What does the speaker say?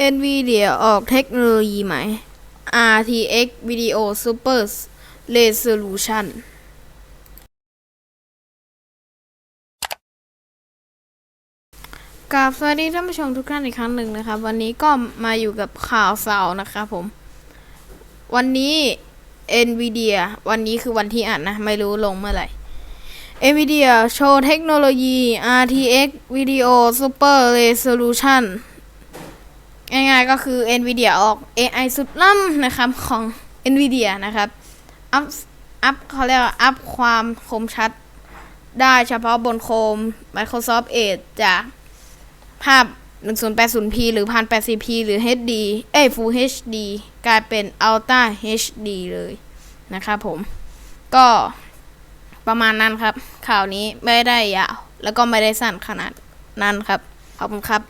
NVIDIA ออกเทคโนโลยีใหม่ RTX Video Super Resolution กราบสวัสดีท่านผู้ชมทุกท่านอีกครั้งหนึ่งนะครับ วันนี้ก็มาอยู่กับข่าวสาวนะครับผม วันนี้ NVIDIA วันนี้คือวันที่อ่านนะ ไม่รู้ลงเมื่อไหร่ NVIDIA โชว์เทคโนโลยี RTX Video Super Resolution ง่ายๆก็คือ NVIDIA ออก AI สุดล้ำนะครับของ NVIDIA นะครับอัพอัพเขาเรียกว่าอัพความคมชัดได้เฉพาะบนโคม Microsoft Edge จากภาพ 1080p หรือ 1080p หรือ HD เอ้ย Full HD กลายเป็น Ultra HD เลยนะครับผม ก็ประมาณนั้นครับ ข่าวนี้ไม่ได้ยาว แล้วก็ไม่ได้สั้นขนาดนั้นครับ ขอบคุณครับ